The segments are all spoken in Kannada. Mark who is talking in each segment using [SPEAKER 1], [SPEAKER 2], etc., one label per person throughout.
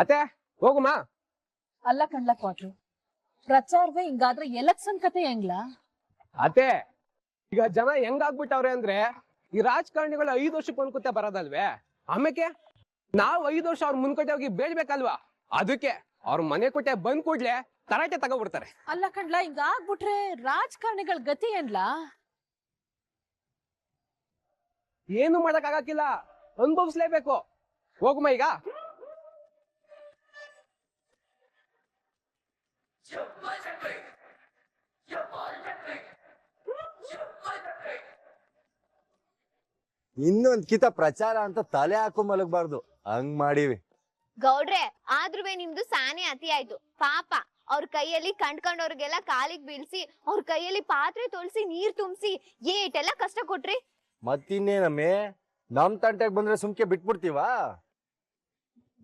[SPEAKER 1] ಅತ್ತೆ ಹೋಗುಮಾ.
[SPEAKER 2] ಅಲ್ಲ ಕಣ್ಲ ಕ್ವಾಟ್ರು ಪ್ರಚಾರವೇ ಹಿಂಗಾದ್ರೆ ಎಲೆಕ್ಷನ್ ಕತೆ ಹೆಂಗ್ಲ?
[SPEAKER 1] ಅತ್ತೆ ಈಗ ಜನ ಹೆಂಗಾಗ್ಬಿಟ್ಟವ್ರೆ ಅಂದ್ರೆ ಈ ರಾಜಕಾರಣಿಗಳು ಐದು ವರ್ಷಕ್ಕೆ ಒಂದ್ಕುತ್ತೆ ಬರೋದಲ್ವೇ? ಆಮೇಕೆ ನಾವ್ ಐದು ವರ್ಷ ಅವ್ರ ಮುನ್ಕಟ್ಟೆ ಹೋಗಿ ಬೇಡ್ಬೇಕಲ್ವಾ? ಅದಕ್ಕೆ ಅವ್ರ ಮನೆ ಕೊಟ್ಟೆ ಬಂದ್ ಕೂಡ್ಲೆ ತರಾಟೆ ತಗೋಬಿಡ್ತಾರೆ.
[SPEAKER 2] ಅಲ್ಲ ಕಣ್ಲ ಹಿಂಗಾಗ್ಬಿಟ್ರೆ ರಾಜಕಾರಣಿಗಳ ಗತಿ ಏನ್ಲಾ?
[SPEAKER 1] ಏನು ಮಾಡಕ್ ಆಗಕ್ಕಿಲ್ಲ ಅನುಭವಿಸ್ಲೇಬೇಕು. ಹೋಗುಮ ಈಗ.
[SPEAKER 3] ಇನ್ನೊಂದ್ ಕಿತ ಪ್ರಚಾರ ಅಂತ ತಲೆ ಹಾಕು ಮಲಗಬಾರ್ದು. ಹಂಗ್ ಮಾಡಿವಿ.
[SPEAKER 4] ಗೌಡ್ರೆ ಆದ್ರೂ ನಿಮ್ದು ಸಾನೆ ಅತಿ ಆಯ್ತು. ಪಾಪ ಅವ್ರ ಕೈಯಲ್ಲಿ ಕಂಡ್ಕೊಂಡವ್ರಿಗೆಲ್ಲ ಕಾಲಿಗೆ ಬೀಳ್ಸಿ ಅವ್ರ ಕೈಯಲ್ಲಿ ಪಾತ್ರೆ ತೊಳ್ಸಿ ನೀರ್ ತುಂಬಿಸಿ ಏಟೆಲ್ಲ ಕಷ್ಟ ಕೊಟ್ರಿ.
[SPEAKER 3] ಮತ್ತಿನ್ನೇನಮ್ಮೆ ನಮ್ ತಂಟೆಗ್ ಬಂದ್ರೆ ಸುಮ್ಕೆ ಬಿಟ್ಬಿಡ್ತೀವಾ?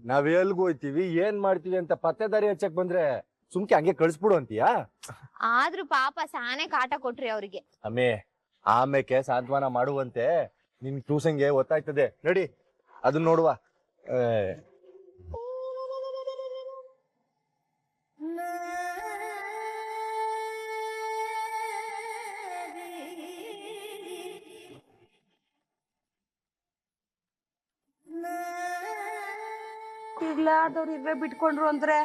[SPEAKER 3] ನಾವ್ ಎಲ್ಗ್ ಹೋಯ್ತೀವಿ ಏನ್ ಮಾಡ್ತೀವಿ ಅಂತ ಪತ್ತೆದಾರಿ ಹಚ್ಚಕ್ ಬಂದ್ರೆ ಸುಮ್ಕೆ ಹಂಗೆ ಕಳಿಸ್ಬಿಡು ಅಂತೀಯಾ?
[SPEAKER 4] ಆದ್ರೂ ಪಾಪ ಸಾನೆ ಕಾಟ ಕೊಟ್ರಿ ಅವ್ರಿಗೆ.
[SPEAKER 3] ಅಮ್ಮ ಆಮೇಕೆ ಸಾಂತ್ವನ ಮಾಡುವಂತೆ ನಿನ್ ಟ್ಯೂಷನ್ಗೆ ಗೊತ್ತಾಯ್ತದೆ ನಡಿ ಅದನ್ನ ನೋಡುವ. ಏ,
[SPEAKER 5] ಇರ್ಲಾರ್ದವ್ರು ಇರ್ವೇ ಬಿಟ್ಕೊಂಡ್ರು ಅಂದ್ರೆ?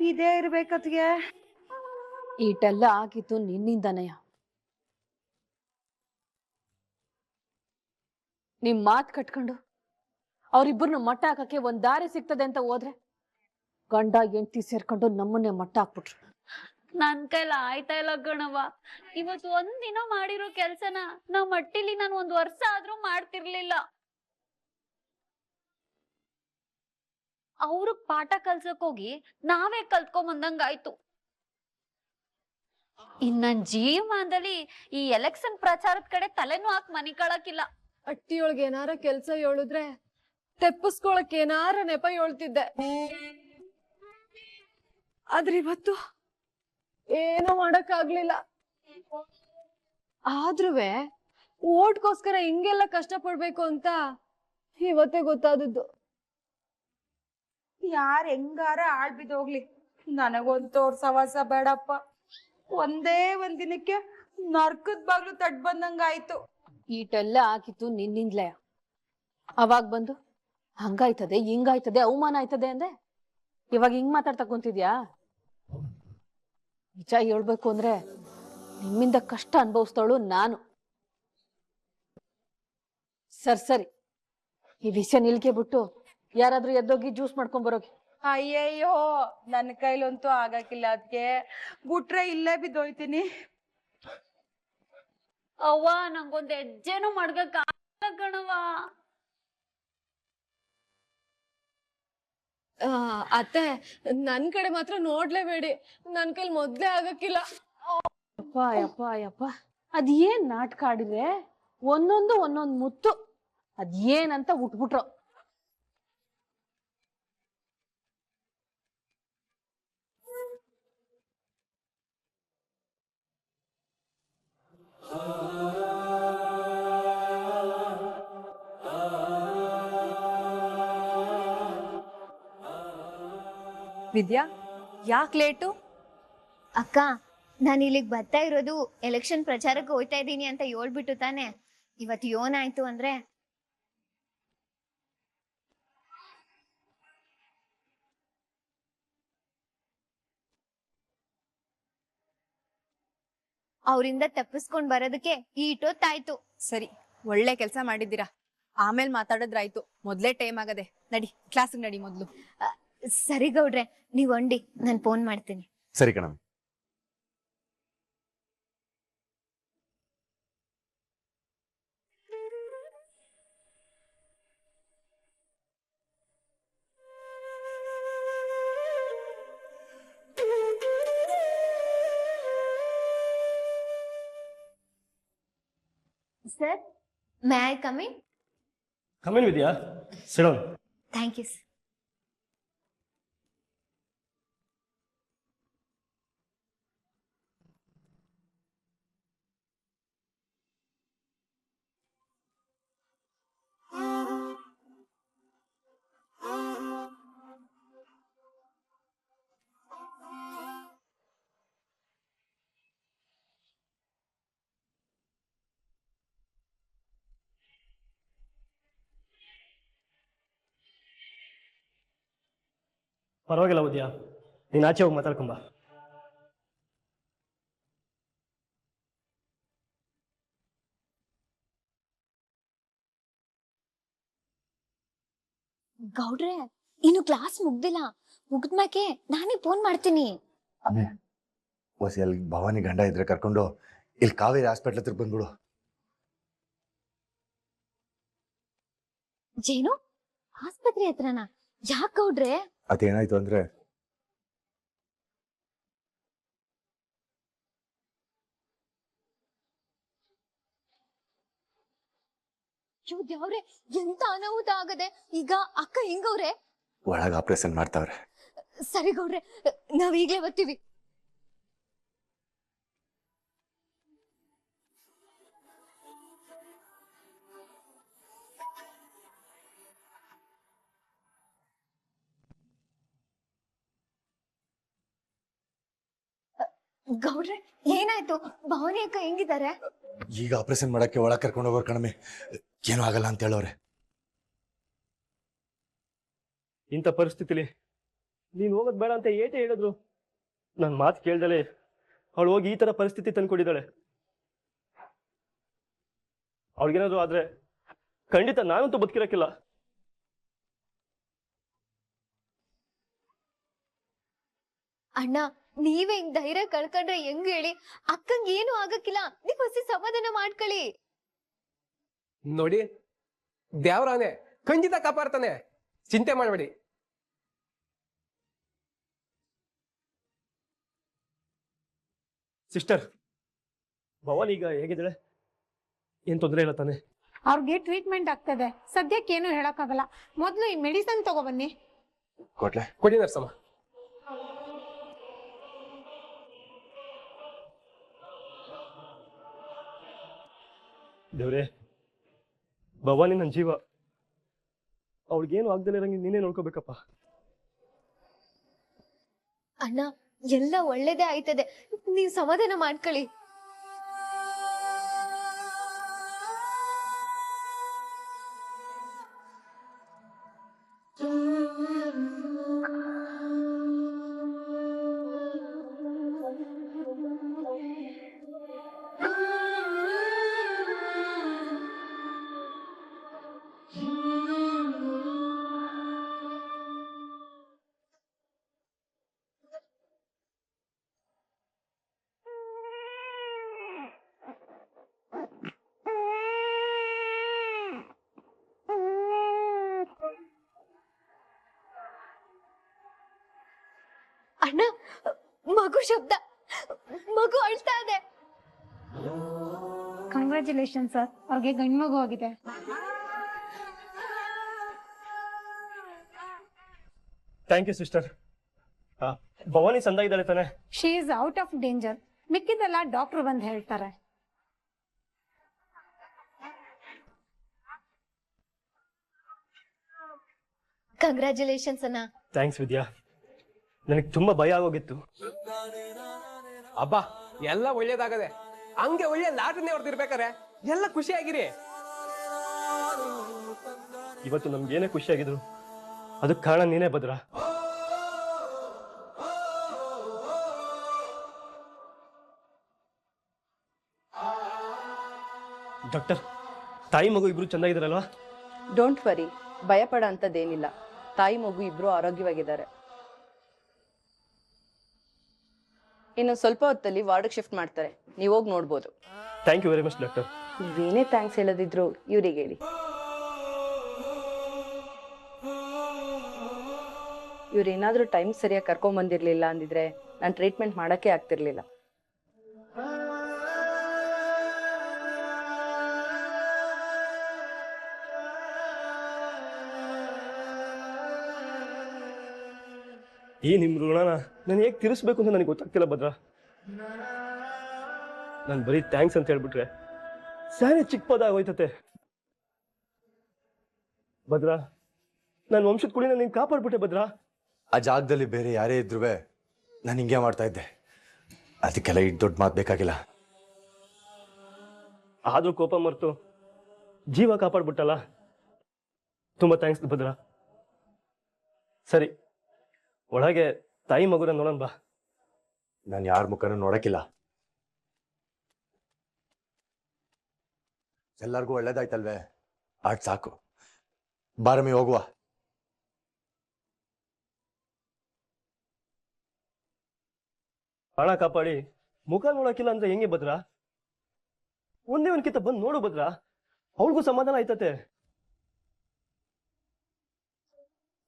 [SPEAKER 5] ಇದೇ ಇರ್ಬೇಕತ್ಗೆ?
[SPEAKER 2] ಈಟೆಲ್ಲ ಆಗಿತ್ತು ನಿನ್ನಿಂದನಯ್ಯ ನಿಮ್ ಮಾತ್ ಕಟ್ಕೊಂಡು ಅವರಿಬ್ಬರನ್ನ ಮಟ್ಟ ಹಾಕಕ್ಕೆ ಒಂದ್ ದಾರಿ ಸಿಗ್ತದೆ ಅಂತ ಹೋದ್ರೆ ಗಂಡ ಎಂಟಿ ಸೇರ್ಕೊಂಡು ನಮ್ಮನ್ನೇ ಮಟ್ಟ ಹಾಕ್ಬಿಟ್ರು.
[SPEAKER 6] ನನ್ ಕೈಲ ಆಯ್ತಾ ಇಲ್ಲ ಗಣವ ಇವತ್ತು ಒಂದಿನ ದಿನ ಮಾಡಿರೋ ಕೆಲ್ಸನ ನಾ ಮಟ್ಟಿಲಿ ನಾನು ಒಂದ್ ವರ್ಷ ಆದ್ರೂ ಮಾಡ್ತಿರ್ಲಿಲ್ಲ. ಅವ್ರಿಗೆ ಪಾಠ ಕಲ್ಸಕ್ ಹೋಗಿ ನಾವೇ ಕಲ್ತ್ಕೊಂಡ್ ಬಂದಂಗಾಯ್ತು. ಇನ್ ನನ್ ಈ ಎಲೆಕ್ಷನ್ ಪ್ರಚಾರದ ಕಡೆ ತಲೆನೂ ಹಾಕ್ ಮನಿ ಕಳಕಿಲ್ಲ.
[SPEAKER 5] ಅಟ್ಟಿಯೊಳಗೆ ಏನಾರ ಕೆಲ್ಸ ಹೇಳಿದ್ರೆ ತೆಪ್ಪಿಸ್ಕೊಳಕ್ ಏನಾರ ನೆಪ ಹೇಳ್ತಿದ್ದೆ. ಆದ್ರೆ ಇವತ್ತು ಏನೂ ಮಾಡಕ್ ಆಗ್ಲಿಲ್ಲ ಆದ್ರುವೆ ಓಟ್ಗೋಸ್ಕರ ಹಿಂಗೆಲ್ಲ ಕಷ್ಟ ಪಡ್ಬೇಕು ಅಂತ ಇವತ್ತೇ ಗೊತ್ತಾದದ್ದು. ಯಾರ್ ಹೆಂಗಾರ ಆಳ್ ಬಿದ್ದೋಗ್ಲಿ. ನನಗೊಂದು ಸವಾಸ ಬೇಡಪ್ಪ. ಒಂದೇ ಒಂದ್ ದಿನಕ್ಕೆ ನರ್ಕದ್ ಬಾಗ್ಲು ತಟ್ ಬಂದಂಗಾಯ್ತು.
[SPEAKER 2] ಈಟೆಲ್ಲ ಹಾಕಿತ್ತು ನಿನ್ನಿಂದ್ಲೆ. ಅವಾಗ ಬಂದು, ಹಂಗಾಯ್ತದೆ, ಹಿಂಗಾಯ್ತದೆ, ಅವಮಾನ ಆಯ್ತದೆ ಅಂದೆ. ಇವಾಗ ಹಿಂಗ್ ಮಾತಾಡ್ತಾ ಕುಂತಿದ್ಯಾ? ನಿಜ ಹೇಳ್ಬೇಕು ಅಂದ್ರೆ ನಿಮ್ಮಿಂದ ಕಷ್ಟ ಅನ್ಭವಿಸ್ತಾಳು ನಾನು. ಸರ್, ಸರಿ. ಈ ವಿಷಯ ನಿಲ್ಕೆ ಬಿಟ್ಟು ಯಾರಾದ್ರೂ ಎದ್ದೋಗಿ ಜ್ಯೂಸ್ ಮಾಡ್ಕೊಂಡ್ ಬರೋಗಿ
[SPEAKER 5] ಅಯ್ಯಯ್ಯೋ ನನ್ನ ಕೈಲಂತೂ ಆಗಕ್ಕಿಲ್ಲ ಅದ್ಕೆ ಗುಟ್ರೆ ಇಲ್ಲೇ ಬಿದ್ದೋಯ್ತೀನಿ.
[SPEAKER 6] ಅವ್ವ ನಂಗೊಂದ್ ಹೆಜ್ಜೆನೂ ಮಾಡ್ಗಕ್ ಆಗಲ್ಲ ಆ
[SPEAKER 5] ಅತ್ತೆ ನನ್ ಕಡೆ ಮಾತ್ರ ನೋಡ್ಲೇಬೇಡಿ. ನನ್ ಕೈಲಿ ಮೊದ್ಲೇ ಆಗಕ್ಕಿಲ್ಲ
[SPEAKER 2] ಯಪ್ಪ ಯಪ್ಪ ಯಪ್ಪ. ಅದ್ ಏನ್ ನಾಟಕ ಆಡಿದ್ರೆ ಒಂದೊಂದು ಒಂದೊಂದ್ ಮುತ್ತು. ಅದೇನಂತ ಏನಂತ ಉಟ್ಬಿಟ್ರು.
[SPEAKER 5] ವಿದ್ಯಾ, ಯಾಕೆ ಲೇಟು?
[SPEAKER 4] ಅಕ್ಕ, ನಾನು ಇಲ್ಲಿಗೆ ಬರ್ತಾ ಇರೋದು ಎಲೆಕ್ಷನ್ ಪ್ರಚಾರಕ್ಕೆ ಹೋಯ್ತಾ ಇದ್ದೀನಿ ಅಂತ ಹೇಳ್ಬಿಟ್ಟು ತಾನೆ. ಇವತ್ತು ಏನಾಯ್ತು ಅಂದ್ರೆ ಅವರಿಂದ ತಪ್ಪಿಸ್ಕೊಂಡ್ ಬರೋದಕ್ಕೆ ಈಟೊತ್ತಾಯ್ತು.
[SPEAKER 7] ಸರಿ ಒಳ್ಳೆ ಕೆಲಸ ಮಾಡಿದ್ದೀರಾ? ಆಮೇಲೆ ಮಾತಾಡಿದ್ರಾಯ್ತು. ಮೊದ್ಲೇ ಟೈಮ್ ಆಗದೆ. ನಡಿ ಕ್ಲಾಸ್ ನಡಿ ಮೊದ್ಲು.
[SPEAKER 4] ಸರಿ ಗೌಡ್ರೆ ನೀವ್ ಒಂಡಿ ನಾನು ಫೋನ್ ಮಾಡ್ತೀನಿ.
[SPEAKER 3] ಸರಿ ಕಣಮ್ಮ.
[SPEAKER 4] Sir, may I come in?
[SPEAKER 8] Come in, Vidya. Sit down.
[SPEAKER 4] Thank you, sir.
[SPEAKER 8] ಪರವಾಗಿಲ್ಲ ಉದ್ಯ. ನೀನು ಆಚೆ ಹೋಗಿ ಮಾತಾಡ್ಕೊಂಬ
[SPEAKER 4] ಗೌಡ್ರೆ ಇನ್ನು ಕ್ಲಾಸ್ ಮುಗ್ದಿಲ್ಲ. ಮುಗ್ದ್ಮ್ಯಾಕೆ ನಾನೇ ಫೋನ್ ಮಾಡ್ತೀನಿ.
[SPEAKER 3] ಹೊಸ ಅಲ್ಲಿ ಭವಾನಿ ಗಂಡ ಇದ್ರೆ ಕರ್ಕೊಂಡು ಇಲ್ಲಿ ಕಾವೇರಿ ಹಾಸ್ಪಿಟಲ್ ಹತ್ರ ಬಂದ್ಬಿಡು.
[SPEAKER 4] ಜೇನು? ಆಸ್ಪತ್ರೆ ಹತ್ರನಾ? ಯಾಕೆ ಗೌಡ್ರೆ?
[SPEAKER 3] ಅದೇನಾಯ್ತು ಅಂದ್ರೆ
[SPEAKER 4] ದೇವ್ರೆ ಎಂತ ಅನಾಹುತ ಆಗದೆ? ಈಗ ಅಕ್ಕ ಹೆಂಗವ್ರೆ?
[SPEAKER 3] ಒಳಗೆ ಆಪರೇಷನ್ ಮಾಡ್ತಾವ್ರೆ.
[SPEAKER 4] ಸರಿ ಗೌಡ್ರೆ ನಾವ್ ಈಗ್ಲೇ ಬರ್ತೀವಿ. ಗೌಡ್ರೆ ಏನಾಯ್ತು? ಭವಾನಿ ಅಕ್ಕ ಹೆಂಗಿದ್ದಾರೆ?
[SPEAKER 3] ಈಗ ಆಪರೇಷನ್ ಮಾಡಕ್ಕೆ ಒಳ ಕರ್ಕೊಂಡು ಹೋಗೋರ್ ಕಣಮೆ. ಏನೂ ಆಗಲ್ಲ ಅಂತ ಹೇಳೋರೆ
[SPEAKER 8] ಇಂಥ ಪರಿಸ್ಥಿತಿಲಿ ನೀನು ಹೋಗೋದು ಬೇಡ ಅಂತ ಏಟೇ ಹೇಳಿದ್ರು. ನನ್ ಮಾತು ಕೇಳ್ದಲೆ ಅವಳು ಹೋಗಿ ಈ ಥರ ಪರಿಸ್ಥಿತಿ ತಂದ್ಕೊಟ್ಟಿದ್ದಾಳೆ ಅವಳಿಗೇನಾದ್ರು ಆದ್ರೆ ಖಂಡಿತ ನಾನಂತೂ ಬದುಕಿರಕ್ಕಿಲ್ಲ.
[SPEAKER 4] ಅಣ್ಣ ನೀವೇ ಹಿಂಗ್ ಧೈರ್ಯ ಕಳ್ಕೊಂಡ್ರೆ ಹೆಂಗ್ ಹೇಳಿ? ಅಕ್ಕಂಗ್ ಏನು ಆಗಕ್ಕಿಲ್ಲ. ನೀವ್ ಹಸಿ ಸಮಾಧಾನ ಮಾಡ್ಕೊಳ್ಳಿ.
[SPEAKER 1] ನೋಡಿ ದೇವ್ರಾನೆ ಖಂಡಿತ ಕಾಪಾಡ್ತಾನೆ. ಚಿಂತೆ ಮಾಡಬೇಡಿ.
[SPEAKER 8] ಸಿಸ್ಟರ್ ಭವಾನ್ ಈಗ ಹೇಗಿದ್ದಾಳೆ? ಏನ್ ತೊಂದರೆ ಇಲ್ಲ ತಾನೆ?
[SPEAKER 9] ಅವ್ರಿಗೆ ಟ್ರೀಟ್ಮೆಂಟ್ ಆಗ್ತದೆ. ಸದ್ಯಕ್ಕೆ ಏನು ಹೇಳಕ್ಕಾಗಲ್ಲ. ಮೊದಲು ಈ ಮೆಡಿಸನ್ ತಗೊಬನ್ನಿ
[SPEAKER 3] ಕೊಟ್ಲೆ
[SPEAKER 1] ಕೊಡಿ ನರ್ಸಮ್ಮ.
[SPEAKER 8] ದೇವ್ರೆ ಭವಾನಿ ನನ್ನ ಜೀವ. ಅವಳಿಗೇನು ಆಗ್ದಲೇ ಇರಂಗೆ ನೀನೇ ನೋಡ್ಕೋಬೇಕಪ್ಪ.
[SPEAKER 4] ಅಣ್ಣ, ಎಲ್ಲ ಒಳ್ಳೇದೇ ಆಯ್ತದೆ. ನೀವ್ ಸಮಾಧಾನ ಮಾಡ್ಕೊಳ್ಳಿ. ಅಣ್ಣ ಮಗು ಶಬ್ದ. ಮಗು ಅಳ್ತಾ ಇದೆ.
[SPEAKER 9] ಕಂಗ್ರ್ಯಾಚುಲೇಷನ್ ಸರ್ ಅವ್ರಿಗೆ ಗಂಡ್ಮಗು ಆಗಿದೆ.
[SPEAKER 8] ಥ್ಯಾಂಕ್ ಯು ಸಿಸ್ಟರ್ ಭವಾನಿ ಸಂದ ಇದ್ದಾಳೆ ತಾನೆ.
[SPEAKER 9] She is out of danger ಮಿಕ್ಕಿದೆಲ್ಲ doctor ಬಂದು ಹೇಳ್ತಾರೆ.
[SPEAKER 4] ಕಂಗ್ರ್ಯಾಚುಲೇಷನ್ಸ್ ಅಣ್ಣ.
[SPEAKER 8] ಥ್ಯಾಂಕ್ಸ್ ವಿದ್ಯಾ. ನನಗೆ ತುಂಬಾ ಭಯ ಆಗೋಗಿತ್ತು.
[SPEAKER 1] ಅಬ್ಬಾ ಎಲ್ಲ ಒಳ್ಳೇದಾಗದೆ. ಹಂಗೆ ಒಳ್ಳೆ ಲಾಟನೇ ಹೊಡೆದಿರ್ಬೇಕಾರೆ ಎಲ್ಲ ಖುಷಿಯಾಗಿರಿ.
[SPEAKER 8] ಇವತ್ತು ನಮ್ಗೆ ಏನೇ ಖುಷಿಯಾಗಿದ್ರು ಅದಕ್ಕೆ ಕಾರಣ ನೀನೇ ಭದ್ರ. ಡಾಕ್ಟರ್ ತಾಯಿ ಮಗು ಇಬ್ರು ಚೆನ್ನಾಗಿದ್ದಾರಲ್ವಾ
[SPEAKER 10] ಡೋಂಟ್ ವರಿ ಭಯಪಡ ಅಂತದೇನಿಲ್ಲ ತಾಯಿ ಮಗು ಇಬ್ರು ಆರೋಗ್ಯವಾಗಿದ್ದಾರೆ. ಇನ್ನು ಸ್ವಲ್ಪ ಹೊತ್ತಲ್ಲಿ ವಾರ್ಡ್ಗೆ ಶಿಫ್ಟ್ ಮಾಡ್ತಾರೆ. ನೀವು ಹೋಗಿ ನೋಡ್ಬೋದು.
[SPEAKER 8] Thank you very much doctor
[SPEAKER 10] ನೀವೇನೇ ಥ್ಯಾಂಕ್ಸ್ ಹೇಳೋದಿದ್ರು ಇವ್ರಿಗೆ ಹೇಳಿ. ಇವ್ರೇನಾದ್ರೂ ಟೈಮ್ ಸರಿಯಾಗಿ ಕರ್ಕೊಂಬಂದಿರ್ಲಿಲ್ಲ ಅಂದಿದ್ರೆ ನಾನು ಟ್ರೀಟ್ಮೆಂಟ್ ಮಾಡೋಕ್ಕೆ ಆಗ್ತಿರ್ಲಿಲ್ಲ.
[SPEAKER 8] ಈ ನಿಮ್ಮ ಋಣನ ನಾನು ಹೇಗೆ ತೀರಿಸ್ಬೇಕು ಅಂತ ನನಗೆ ಗೊತ್ತಾಗ್ತಿಲ್ಲ ಭದ್ರ. ನಾನು ಬರೀ ಥ್ಯಾಂಕ್ಸ್ ಅಂತ ಹೇಳ್ಬಿಟ್ರೆ ಸ್ಯಾರಿ ಚಿಕ್ಕ ಪದ ಆಗೋಯ್ತತೆ ಭದ್ರ ನನ್ನ ವಂಶದ ಕುಡಿನ ನೀನು ಕಾಪಾಡ್ಬಿಟ್ಟೆ ಭದ್ರ.
[SPEAKER 3] ಆ ಜಾಗದಲ್ಲಿ ಬೇರೆ ಯಾರೇ ಇದ್ರೂ ನಾನು ಹಿಂಗೆ ಮಾಡ್ತಾ ಇದ್ದೆ. ಅದಕ್ಕೆಲ್ಲ ಇಟ್ಟು ದೊಡ್ಡ ಮಾತು ಬೇಕಾಗಿಲ್ಲ.
[SPEAKER 8] ಆದ್ರೂ ಕೋಪ ಮರೆತು ಜೀವ ಕಾಪಾಡ್ಬಿಟ್ಟಲ್ಲ. ತುಂಬಾ ಥ್ಯಾಂಕ್ಸ್ ಭದ್ರ. ಸರಿ. ಒಳಗೆ ತಾಯಿ ಮಗುನ ನೋಡನ್ ಬಾ.
[SPEAKER 3] ನಾನು ಯಾರ ಮುಖನ ನೋಡಕ್ಕಿಲ್ಲ. ಎಲ್ಲರಿಗೂ ಒಳ್ಳೇದಾಯ್ತಲ್ವೇ? ಆಟ್ ಸಾಕು. ಬಾರಮಿ ಹೋಗುವ.
[SPEAKER 8] ಹಣ ಕಾಪಾಡಿ. ಮುಖ ನೋಡಕ್ಕಿಲ್ಲ ಅಂದ್ರೆ ಹೆಂಗೆ ಭದ್ರ? ಒಂದೇ ಒಂದ್ಕಿಂತ ಬಂದು ನೋಡು ಭದ್ರ. ಅವ್ರಿಗೂ ಸಮಾಧಾನ ಆಯ್ತತೆ.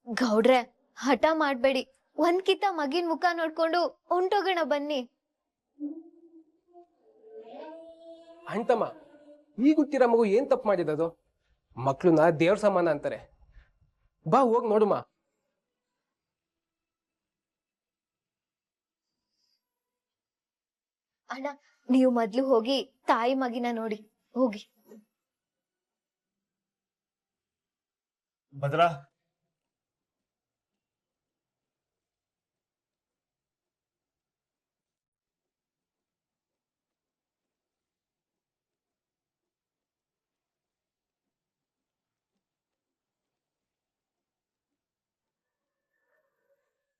[SPEAKER 4] ಗೌಡ್ರೆ ಹಠ ಮಾಡ್ಬೇಡಿ. ಒಂದ್ಕಿತ ಮಗಿನ ಮುಖ ನೋಡ್ಕೊಂಡು ಹೊಂಟೋಗೋಣ ಬನ್ನಿ.
[SPEAKER 1] ಅಣ್ತಮ್ಮ ಈ ಗೊತ್ತಿರೋ ಮಗು ಏನ್ ತಪ್ಪು ಮಾಡಿದದು? ಮಕ್ಳನ್ನ ದೇವ್ರ ಸಮಾನ ಅಂತಾರೆ. ಬಾ ಹೋಗ್ ನೋಡುಮ.
[SPEAKER 4] ಅಣ್ಣ ನೀವು ಮೊದ್ಲು ಹೋಗಿ ತಾಯಿ ಮಗಿನ ನೋಡಿ ಹೋಗಿ.
[SPEAKER 8] ಭದ್ರಾ